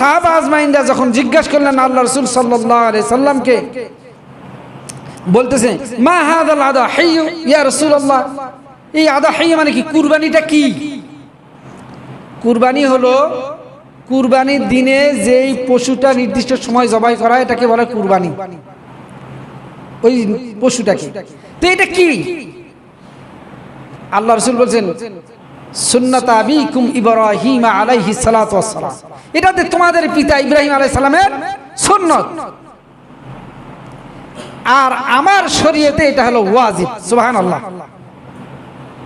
সাহাবা যখন জিজ্ঞাসা করলেন আল্লাহ রসুল সাল্লাহ আলি সাল্লামকে, বলতেছে, মা হাদাল আদা হাইয়ু ইয়া রাসূলুল্লাহ? এই আদা হাইয়ু মানে কি? কুরবানিটা কি? কুরবানি হলো কুরবানির দিনে যেই পশুটা নির্দিষ্ট সময় জবাই করা এটাকে বলে কুরবানি। ওই পশুটাকে। তো এটা কি? আল্লাহ রসুল বলছেন তোমাদের পিতা ইব্রাহিম আর আমার শরীয়তে এটা হলো ওয়াজিব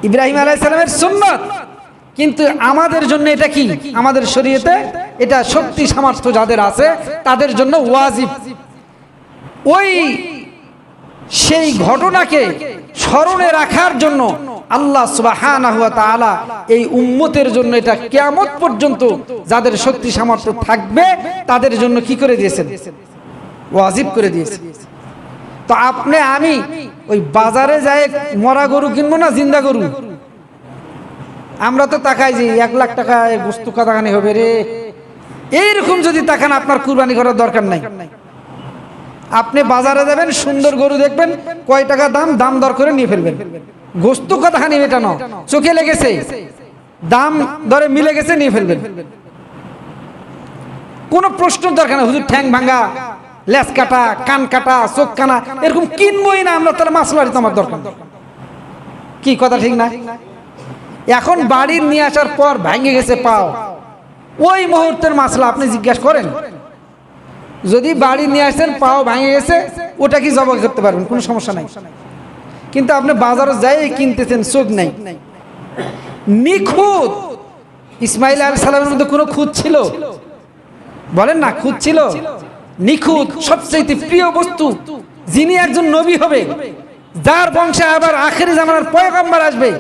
ইব্রাহিম কিন্তু আমাদের জন্য এটা কি? আমাদের শরীয়তে এটা শক্তি সামর্থ্য যাদের আছে, তাদের জন্য ওয়াজিব। ওই সেই ঘটনাকে স্মরণে রাখার জন্য আল্লাহ তাআলা এই উম্মতের জন্য এটা কিয়ামত পর্যন্ত যাদের শক্তি সামর্থ্য থাকবে, তাদের জন্য কি করে দিয়েছেন? ওয়াজিব করে দিয়েছেন। তো আপনি, আমি ওই বাজারে যাই, মরা গরু কিনবো না, জিন্দা গরু? আমরা তো তাকাই যে এক লাখ টাকা বস্তু কাদাখানি হবে রে। এইরকম যদি তাকান, আপনার কুরবানি করার দরকার নাই। আপনি বাজারে যাবেন, সুন্দর গরু দেখবেন, কয় টাকা দাম দাম দর করে নিয়ে ফেলবেন। গোস্ত কথাখানি মেটানো। চোখে লেগেছে। দাম ধরে মিলে গেছে, নিয়ে ফেলবেন। কোনো প্রশ্ন দরকার না, হুজুর, ঠ্যাং ভাঙা লেস কাটা, কান কাটা, চোখ কানা, এরকম কিনবই না আমরা, তাহলে মাছ মারি তো আমার দরকার। কি কথা ঠিক না? এখন বাড়ির নিয়ে আসার পর ভেঙে গেছে পাও। ওই মুহূর্তের মাসলা আপনি জিজ্ঞাসা করেন। যদি বাড়ি নিয়ে আসেন, পাও ভেঙে গেছে, ওটা কি জবাব করতে পারবেন? কোনো সমস্যা নাই। কিন্তু আপনি বাজারে যাই কিনতেছেন চোখ নাই। নিখুঁত। ইসমাইল আল সালামের মধ্যে কোনো খুঁত ছিল? বলেন না, খুঁত ছিল? নিখুঁত সবচেয়ে প্রিয় বস্তু, যিনি একজন নবী হবে, যার বংশে আবার আখের জামানার পয়গম্বর আসবে,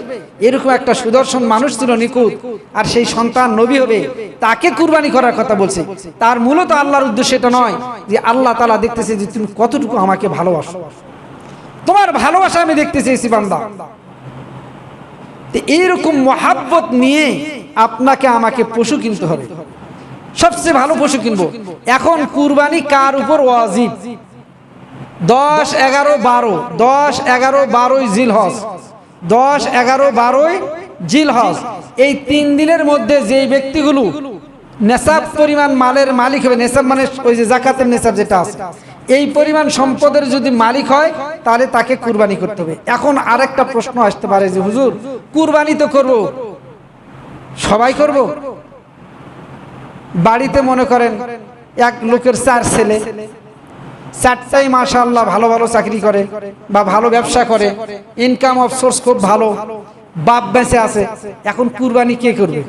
এরকম একটা সুদর্শন মানুষ ছিল নিখুঁত, আর সেই সন্তান নবী হবে, তাকে কুরবানি করার কথা বলছে। তার মূলত আল্লাহর উদ্দেশ্য এটা নয় যে আল্লাহ তালা দেখতেছে যে তুমি কতটুকু আমাকে ভালোবাসো। তোমার ভালোবাসা আমি দেখতে চেয়েছি বান্দা এইরকম মহাব্বত নিয়ে আপনাকে আমাকে পশু কিনতে হবে। সবচেয়ে ভালো পশু কিনবো। এখন কুরবানি কার উপর ওয়াজিব? দশ, এগারো, বারো। দশ, এগারো, বারোই জিল হজ দশ, এগারো, বারোই জিল হজ এই তিন দিনের মধ্যে যেই ব্যক্তিগুলো নেশাব পরিমাণ মালের মালিক হবে, নেশাব মানে ওই যে জাকাতের নেশাব যেটা আছে এই পরিমাণ সম্পদের যদি মালিক হয়, তাহলে তাকে কুরবানি করতে হবে। এখন আরেকটা প্রশ্ন আসতে পারে যে, হুজুর, কুরবানি তো করব। সবাই করব? বাড়িতে মনে করেন এক লোকের চার ছেলে, চারটাই মাশাআল্লাহ ভালো ভালো চাকরি করে বা ভালো ব্যবসা করে ইনকাম অফ সোর্স খুব ভালো, বাপ বেঁচে আছে, এখন কুরবানি কে করবে?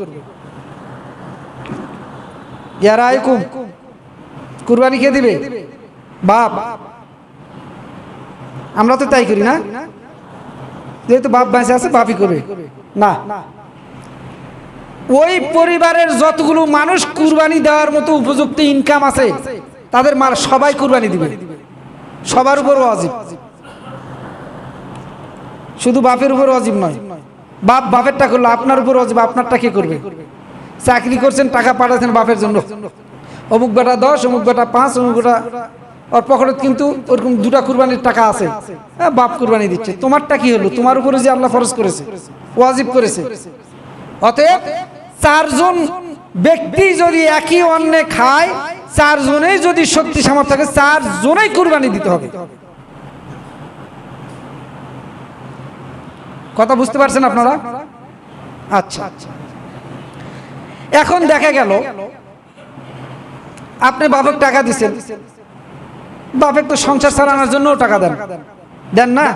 কুরবানি কে দিবে? বাপ। আমরা তো তাই করি না। যেহেতু বাপ বেঁচে আছে, বাপই করবে। না। ওই পরিবারের যতগুলো মানুষ কুরবানি দেওয়ার মতো উপযুক্ত ইনকাম আছে, তাদের মার সবাই কুরবানি দিবে। সবার উপর অজীব শুধু বাপের উপর অজীব নয়, বাপ বাপেরটা করল, আপনার উপর অজীব আপনারটা কে করবে? চাকরি করছেন, টাকা পাঠাচ্ছেন বাপের জন্য। অমুক বেটা দশ, অমুক বেটা পাঁচ, অমুক বেটা ওর পকেটে কিন্তু ওরকম দুটা কুরবানির টাকা আছে। হ্যাঁ, বাপ কুরবানি দিচ্ছে। তোমারটা কি হলো? তোমার উপরে যে আল্লাহ ফরজ করেছে ওয়াজিব করেছে। অতএব চারজন ব্যক্তি যদি একই অন্নে খায় চারজনেই যদি শক্তি সামর্থ্য থাকে চারজনেই কুরবানি দিতে হবে। কথা বুঝতে পারছেন আপনারা? আচ্ছা। এখন দেখা গেল আপনি বাপের টাকা দিচ্ছেন বাপের তো সংসার চালানোর জন্য টাকা দেন। দেন না?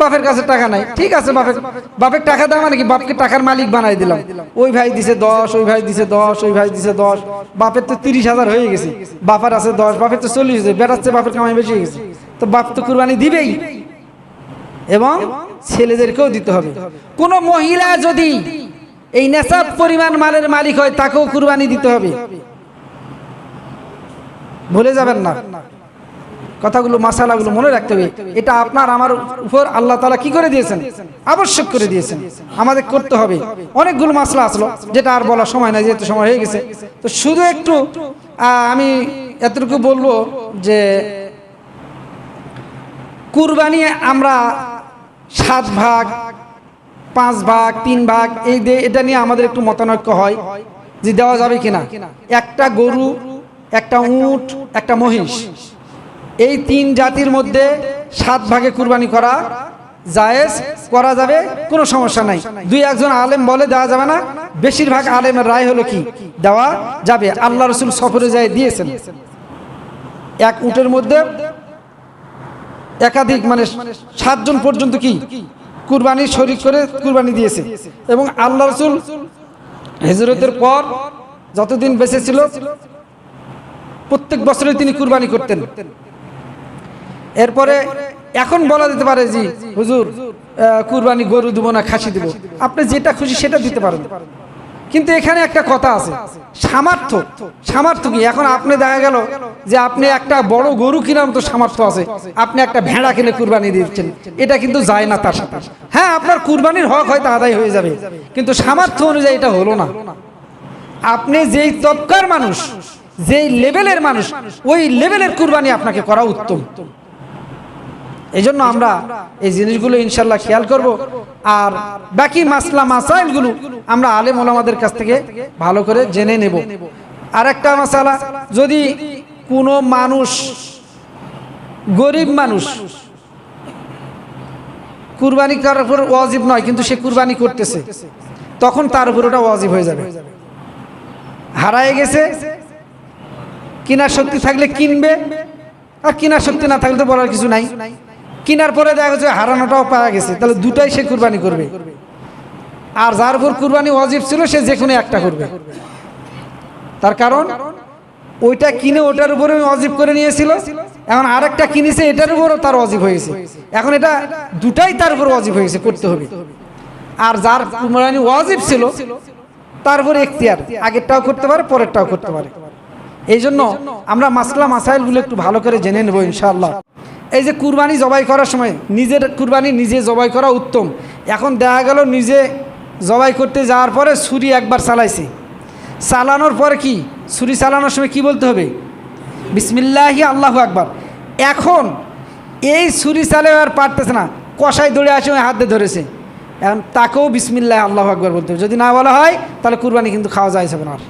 বাপের কাছে টাকা নাই। ঠিক আছে, বাপের বাপের টাকা দেওয়া মানে কি? বাপকে টাকার মালিক বানাই দিলাম। ওই ভাই দিছে দশ, ওই ভাই দিছে দশ, ওই ভাই দিছে দশ। বাপের তো তিরিশ হাজার হয়ে গেছে। বাপার আছে দশ, বাপের তো চল্লিশ হাজার বেড়াচ্ছে বাপের কামাই বেশি গেছে। তো বাপ তো কুরবানি দিবেই। এবং ছেলেদেরকেও দিতে হবে। কোন মহিলা যদি এই নেশাব পরিমাণ মালের মালিক হয়, তাকেও কুরবানি দিতে হবে। ভুলে যাবেন না। কথাগুলো, মাসালাগুলো মনে রাখতে হবে। এটা আপনার, আমার উপর আল্লাহ তালা কি করে দিয়েছেন? আবশ্যক করে দিয়েছেন। আমাদের করতে হবে। অনেকগুলো মাসলা আসলো, যেটা আর বলার সময় নাই, যেহেতু সময় হয়ে গেছে। তো শুধু একটু আমি এতটুকু বলব যে, কুরবানি আমরা সাত ভাগ, পাঁচ ভাগ, তিন ভাগ, এই এটা নিয়ে আমাদের একটু মতানৈক্য হয় যে দেওয়া যাবে কিনা। একটা গরু, একটা উট, একটা মহিষ। এই তিন জাতির মধ্যে সাত ভাগে কুরবানি করা জায়েজ, করা যাবে, কোনো সমস্যা নাই। দুই একজন আলেম বলে দেওয়া যাবে না। বেশিরভাগ আলেমের রায় হলো কি? দেওয়া যাবে। আল্লাহ রসুল সফরে যায় দিয়েছেন। এক উটের মধ্যে একাধিক মানে সাতজন পর্যন্ত কি? কুরবানি শরিক করে কুরবানি দিয়েছে। এবং আল্লাহ রসুল হেজরতের পর যতদিন বেঁচে ছিল, প্রত্যেক বছরে তিনি কুরবানি করতেন। এরপরে এখন বলা যেতে পারে জি হুজুর কুরবানি গরু দেবো না খাসি দেবো। আপনি যেটা খুশি সেটা দিতে পারেন। কিন্তু এখানে একটা কথা আছে। সামর্থ্য। সামর্থ্য। কি? এখন আপনি দেখা গেল যে আপনি একটা বড় গরু কিনার মতো সামর্থ্য আছে। আপনি একটা ভেড়া কিনে কুরবানি দিচ্ছেন। এটা কিন্তু যায় না তার সাথে। হ্যাঁ আপনার কুরবানির হক হয়তো আদায় হয়ে যাবে। কিন্তু সামর্থ্য অনুযায়ী এটা হলো না। আপনি যেই তবকার মানুষ যেই লেভেলের মানুষ ওই লেভেলের কুরবানি আপনাকে করা উত্তম। এই জন্য আমরা এই জিনিসগুলো ইনশাল্লাহ খেয়াল করব। আর বাকি মাসলা মাসাইলগুলো আমরা আলেম ওলামাদের কাছ থেকে ভালো করে জেনে নেব। আর একটা মাসালা, যদি কোনো মানুষ গরিব মানুষ কুরবানি করার উপর ওয়াজিব নয়, কিন্তু সে কুরবানি করতেছে, তখন তার উপর ওটা ওয়াজিব হয়ে যাবে। হারায় গেছে কেনার শক্তি থাকলে কিনবে, আর কেনার শক্তি না থাকলে তো বলার কিছু নাই। কেনার পরে দেখা যাচ্ছে হারানোটাও পাওয়া গেছে। তাহলে দুটাই সে কুরবানি করবে। আর যার উপর কুরবানি অজিব ছিল, সে যে কোনো একটা করবে। তার কারণ, ওইটা কিনে ওটার উপরে অজিব করে নিয়েছিল। এখন আরেকটা কিনেছে, এটার উপরও তার অজিব হয়েছে এখন এটা দুটাই তার উপর অজিব হয়েছে করতে হবে। আর যার কুরবানি ওয়াজিব ছিল তারপরে এখতিয়ার। আগেরটাও করতে পারে, পরেরটাও করতে পারে। এই জন্য আমরা মাসলা, মাসাইলগুলো একটু ভালো করে জেনে নেব, ইনশাআল্লাহ। এই যে কুরবানি জবাই করার সময় নিজের কুরবানি নিজে জবাই করা উত্তম। এখন দেখা গেল নিজে জবাই করতে যাওয়ার পরে ছুরি একবার চালাইছে। চালানোর পরে কি? ছুরি চালানোর সময় কি বলতে হবে? বিসমিল্লাহি, আল্লাহু আকবার। এখন এই ছুরি চালে আর পারতেছে না। কষাই দৌড়ে আসে হাত ধরেছে। এখন তাকেও বিসমিল্লাহ, আল্লাহ আকবার বলতে হবে। যদি না বলা হয়, তাহলে কুরবানি কিন্তু খাওয়া যায় যাবে না আর।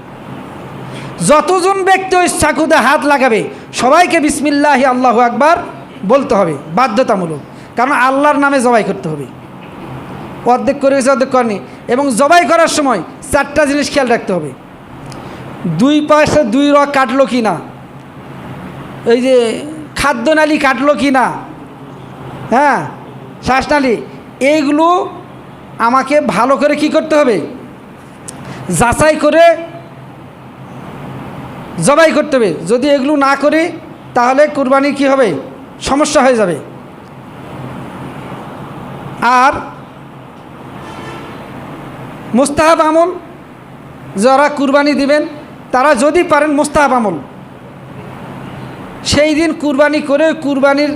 যতজন ব্যক্তি ওই চাকুতে হাত লাগাবে, সবাইকে বিসমিল্লাহি, আল্লাহু আকবার বলতে হবে, বাধ্যতামূলক। কারণ আল্লাহর নামে জবাই করতে হবে। অর্ধেক করে গেছে, অর্ধেক করেনি। এবং জবাই করার সময় চারটা জিনিস খেয়াল রাখতে হবে। দুই পাশে দুই রক কাটলো কি না? এই যে খাদ্যনালী কাটলো কি না? হ্যাঁ শ্বাসনালী এইগুলো আমাকে ভালো করে কি করতে হবে? যাচাই করে জবাই করতে হবে। যদি এগুলো না করি, তাহলে কুরবানি কি হবে? সমস্যা হয়ে যাবে। আর মুস্তাহাব আমল যারা কুরবানি দিবেন, তারা যদি পারেন মুস্তাহাব আমল। সেই দিন কুরবানি করে কুরবানির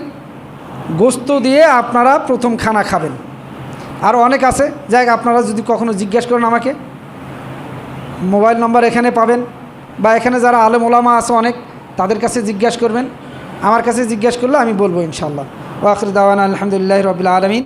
গোস্ত দিয়ে আপনারা প্রথম খানা খাবেন। আর অনেক আছে যাই আপনারা যদি কখনো জিজ্ঞেস করেন আমাকে, মোবাইল নম্বর এখানে পাবেন, বা এখানে যারা আলেম ওলামা আছে অনেক, তাদের কাছে জিজ্ঞাসা করবেন। আমার কাছে জিজ্ঞাসা করলে আমি বলব ইনশাল্লাহ ওয়াকর দাওয়ান আলহামদুলিল্লাহ রবিল আলমিন।